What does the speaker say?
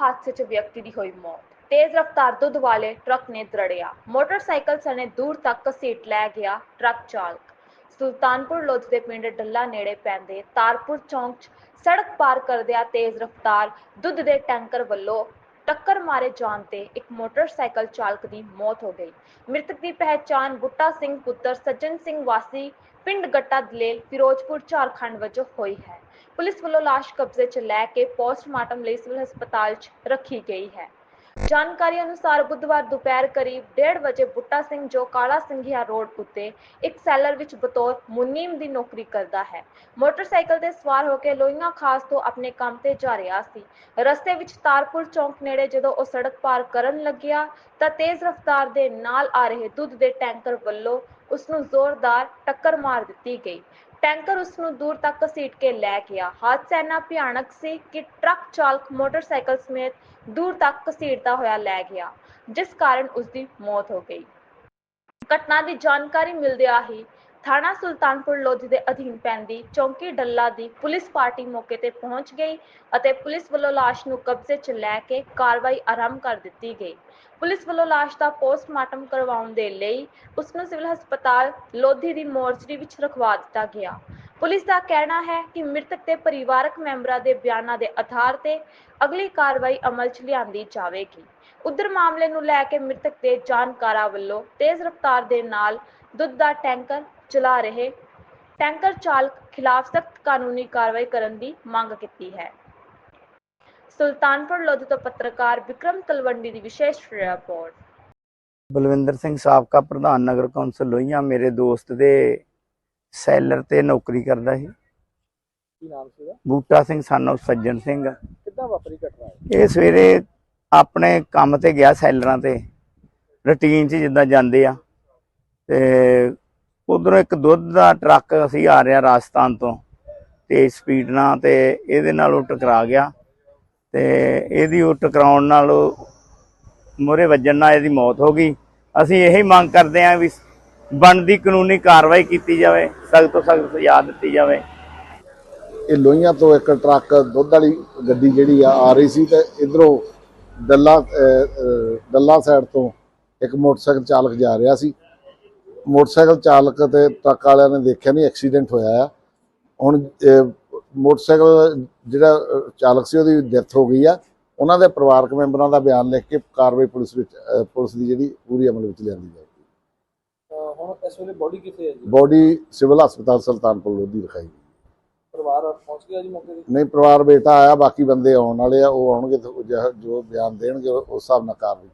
ਹਾਦਸੇ 'ਚ ਵਿਅਕਤੀ ਦੀ ਹੋਈ ਮੌਤ। ਤੇਜ਼ ਰਫ਼ਤਾਰ ਦੁੱਧ ਵਾਲੇ ਟਰੱਕ ਨੇ ਦਰੜਿਆ। ਮੋਟਰਸਾਈਕਲ ਸਣੇ ਦੂਰ ਤੱਕ ਘਸੀਟ ਲੈ ਗਿਆ ਟਰੱਕ ਚਾਲਕ। ਸੁਲਤਾਨਪੁਰ ਲੋਧੀ ਦੇ ਪਿੰਡ ਡੱਲਾ ਨੇੜੇ ਪੈਂਦੇ ਤਾਰਪੁਰ ਚੌਂਕ 'ਚ ਸੜਕ ਪਾਰ ਕਰਦਿਆਂ ਤੇਜ਼ ਰਫ਼ਤਾਰ ਦੁੱਧ ਦੇ ਟੈਂਕਰ ਵੱਲੋਂ ਟੱਕਰ ਮਾਰੇ ਜਾਣ ਤੇ ਇੱਕ ਮੋਟਰਸਾਈਕਲ ਚਾਲਕ ਦੀ ਮੌਤ ਹੋ ਗਈ। ਮ੍ਰਿਤਕ ਦੀ ਪਹਿਚਾਣ ਬੁੱਟਾ ਸਿੰਘ ਪੁੱਤਰ ਸੱਜਣ ਸਿੰਘ ਵਾਸੀ ਪਿੰਡ ਗੱਟਾ ਦਲੇਲ, ਫਿਰੋਜ਼ਪੁਰ, ਝਾਰਖੰਡ ਵਜੋਂ ਹੋਈ ਹੈ। ਪੁਲਿਸ ਵੱਲੋਂ ਲਾਸ਼ ਕਬਜ਼ੇ 'ਚ ਲੈ ਕੇ ਪੋਸਟਮਾਰਟਮ ਲਈ ਸਿਵਲ ਹਸਪਤਾਲ 'ਚ ਰੱਖੀ ਗਈ ਹੈ। ਜਾਣਕਾਰੀ ਅਨੁਸਾਰ ਬੁੱਧਵਾਰ ਦੁਪਹਿਰ ਕਰੀਬ 1:30 ਵਜੇ ਬੁੱਟਾ ਸਿੰਘ ਜੋ ਕਾਲਾ ਸਿੰਘੀਆ ਰੋਡ ਉੱਤੇ ਇੱਕ ਸੈਲਰ ਵਿੱਚ ਬਤੌਰ ਮੁਨੀਮ ਦੀ ਨੌਕਰੀ ਕਰਦਾ ਹੈ। ਮੋਟਰਸਾਈਕਲ ਤੇ ਸਵਾਰ ਹੋ ਕੇ ਲੋਹੀਆਂ ਖਾਸ ਤੋਂ ਆਪਣੇ ਕੰਮ ਤੇ ਜਾ ਰਿਹਾ ਸੀ। ਰਸਤੇ ਵਿੱਚ ਤਾਰਪੁਰ ਚੌਂਕ ਨੇੜੇ ਜਦੋਂ ਉਹ ਸੜਕ ਪਾਰ ਕਰਨ ਲੱਗਿਆ ਤਾਂ ਤੇਜ਼ ਰਫ਼ਤਾਰ ਦੇ ਨਾਲ ਆ ਰਹੇ ਦੁੱਧ ਦੇ ਟੈਂਕਰ ਵੱਲੋਂ ਉਸ ਨੂੰ ਜ਼ੋਰਦਾਰ ਟੱਕਰ ਮਾਰ ਦਿੱਤੀ ਗਈ। ਟੈਂਕਰ ਉਸ ਨੂੰ ਦੂਰ ਤੱਕ ਘਸੀਟ ਕੇ ਲੈ ਗਿਆ। ਹਾਦਸਾ ਇੰਨਾ ਭਿਆਨਕ ਸੀ ਕਿ ਟਰੱਕ ਚਾਲਕ ਮੋਟਰਸਾਈਕਲ ਸਮੇਤ ਦੂਰ ਤੱਕ ਘਸੀਟਦਾ ਹੋਇਆ ਲੈ ਗਿਆ, ਜਿਸ ਕਾਰਨ ਉਸ ਦੀ ਮੌਤ ਹੋ ਗਈ। ਘਟਨਾ ਦੀ ਜਾਣਕਾਰੀ ਮਿਲਦਿਆਂ ਹੀ ਥਾਣਾ ਸੁਲਤਾਨਪੁਰ ਲੋਧੀ ਦੇ ਅਧੀਨ ਪੈਂਦੀ ਚੌਂਕੀ ਡੱਲਾ ਦੀ ਪੁਲਿਸ ਪਾਰਟੀ ਮੌਕੇ ਤੇ ਪਹੁੰਚ ਗਈ ਅਤੇ ਪੁਲਿਸ ਵੱਲੋਂ ਲਾਸ਼ ਨੂੰ ਕਬਜ਼ੇ 'ਚ ਲੈ ਕੇ ਕਾਰਵਾਈ ਆਰੰਭ ਕਰ ਦਿੱਤੀ ਗਈ। ਪੁਲਿਸ ਵੱਲੋਂ ਲਾਸ਼ ਦਾ ਪੋਸਟਮਾਰਟਮ ਕਰਵਾਉਣ ਦੇ ਲਈ ਉਸ ਨੂੰ ਸਿਵਲ ਹਸਪਤਾਲ ਲੋਧੀ ਦੀ ਮੋਰਚਰੀ ਵਿੱਚ ਰਖਵਾ ਦਿੱਤਾ ਗਿਆ। ਪੁਲਿਸ ਦਾ ਕਹਿਣਾ ਹੈ ਕਿ ਮ੍ਰਿਤਕ ਦੇ ਪਰਿਵਾਰਕ ਮੈਂਬਰਾਂ ਦੇ ਬਿਆਨਾਂ ਦੇ ਆਧਾਰ ਤੇ ਅਗਲੀ ਕਾਰਵਾਈ ਅਮਲ 'ਚ ਲਿਆਂਦੀ ਜਾਵੇਗੀ। ਉਧਰ ਮਾਮਲੇ ਨੂੰ ਲੈ ਕੇ ਮ੍ਰਿਤਕ ਦੇ ਜਾਣਕਾਰਾਂ ਵੱਲੋਂ ਤੇਜ਼ ਰਫ਼ਤਾਰ ਦੇ ਨਾਲ ਦੁੱਧ ਦਾ ਟੈਂਕਰ ਚਲਾ ਰਹੇ ਟੈਂਕਰ ਚਾਲਕ ਖਿਲਾਫ ਸਖਤ ਕਾਨੂੰਨੀ ਕਾਰਵਾਈ ਕਰਨ ਦੀ ਮੰਗ ਕੀਤੀ ਹੈ। ਸੁਲਤਾਨਪੁਰ ਲੋਧੀ ਤੋਂ ਪੱਤਰਕਾਰ ਵਿਕਰਮ ਤਲਵੰਡੀ ਦੀ ਵਿਸ਼ੇਸ਼ ਰਿਪੋਰਟ। ਬਲਵਿੰਦਰ ਸਿੰਘ ਸਾਬਕਾ ਪ੍ਰਧਾਨ ਨਗਰ ਕੌਂਸਲ ਲੋਹੀਆਂ ਮੇਰੇ ਦੋਸਤ ਦੇ ਸੈਲਰ ਤੇ ਨੌਕਰੀ ਕਰਦਾ ਸੀ। ਕੀ ਨਾਮ ਸੀ ਉਹਦਾ ਬੂਟਾ ਸਿੰਘ ਸਾਨੂੰ ਸੱਜਣ ਸਿੰਘ। ਕਿੱਦਾਂ ਵਾਪਰੀ ਘਟਨਾ? ਇਹ ਸਵੇਰੇ ਆਪਣੇ ਕੰਮ ਤੇ ਗਿਆ ਸੈਲਰਾਂ ਤੇ ਰੁਟੀਨ 'ਚ ਜਿੱਦਾਂ ਜਾਂਦੇ ਆ ਤੇ ਉਧਰੋਂ ਇੱਕ ਦੁੱਧ ਦਾ ਟਰੱਕ ਅਸੀਂ ਆ ਰਿਹਾ ਰਾਜਸਥਾਨ ਤੋਂ ਤੇ ਸਪੀਡ ਨਾਲ ਤੇ ਇਹਦੇ ਨਾਲ ਉਹ ਟਕਰਾ ਗਿਆ ਤੇ ਇਹਦੀ ਉਹ ਟਕਰਾਉਣ ਨਾਲ ਮੋਰੇ ਵੱਜਣ ਨਾਲ ਇਹਦੀ ਮੌਤ ਹੋ ਗਈ। ਅਸੀਂ ਇਹੀ ਮੰਗ ਕਰਦੇ ਹਾਂ ਵੀ ਬਣਦੀ ਕਾਨੂੰਨੀ ਕਾਰਵਾਈ ਕੀਤੀ ਜਾਵੇ ਸਖਤ ਤੋਂ ਸਖਤ ਸਜ਼ਾ ਦਿੱਤੀ ਜਾਵੇ। ਇਹ ਲੋਹੀਆਂ ਤੋਂ ਇੱਕ ਟਰੱਕ ਦੁੱਧ ਵਾਲੀ ਗੱਡੀ ਜਿਹੜੀ ਆ ਆ ਰਹੀ ਸੀ ਤੇ ਇਧਰੋਂ ਦੱਲਾ ਅਹ, ਦੱਲਾ ਸਾਈਡ ਤੋਂ ਇੱਕ ਮੋਟਰਸਾਈਕਲ ਚਾਲਕ ਜਾ ਰਿਹਾ ਸੀ। ਮੋਟਰਸਾਈਕਲ ਚਾਲਕ ਤੇ ਟਰੱਕ ਵਾਲਿਆਂ ਨੇ ਦੇਖਿਆ ਨਹੀਂ ਐਕਸੀਡੈਂਟ ਹੋਇਆ ਆ। ਹੁਣ ਮੋਟਰਸਾਈਕਲ ਜਿਹੜਾ ਚਾਲਕ ਸੀ ਉਹਦੀ ਡੈਥ ਹੋ ਗਈ ਆ। ਉਹਨਾਂ ਦੇ ਪਰਿਵਾਰਕ ਮੈਂਬਰਾਂ ਦਾ ਬਿਆਨ ਲਿਖ ਕੇ ਕਾਰਵਾਈ ਪੁਲਿਸ ਵਿੱਚ ਪੁਲਿਸ ਦੀ ਜਿਹੜੀ ਪੂਰੀ ਅਮਲ ਵਿੱਚ ਲਿਆਂਦੀ ਜਾਏਗੀ ਹੁਣ ਇਸ ਵੇਲੇ ਬੋਡੀ ਕਿੱਥੇ ਹੈ ਜੀ? ਬੋਡੀ ਸਿਵਲ ਹਸਪਤਾਲ ਸੁਲਤਾਨਪੁਰ ਲੋਧੀ ਰਖਾਈ ਗਈ। ਪਰਿਵਾਰ ਪਹੁੰਚ ਗਿਆ ਜੀ ਮੌਕੇ ਤੇ? ਨਹੀਂ ਪਰਿਵਾਰ ਬੇਟਾ ਆਇਆ ਬਾਕੀ ਬੰਦੇ ਆਉਣ ਵਾਲੇ ਆ ਉਹ ਆਉਣਗੇ ਜੋ ਬਿਆਨ ਦੇਣਗੇ ਉਸ ਹਿਸਾਬ ਨਾਲ ਕਾਰਵਾਈ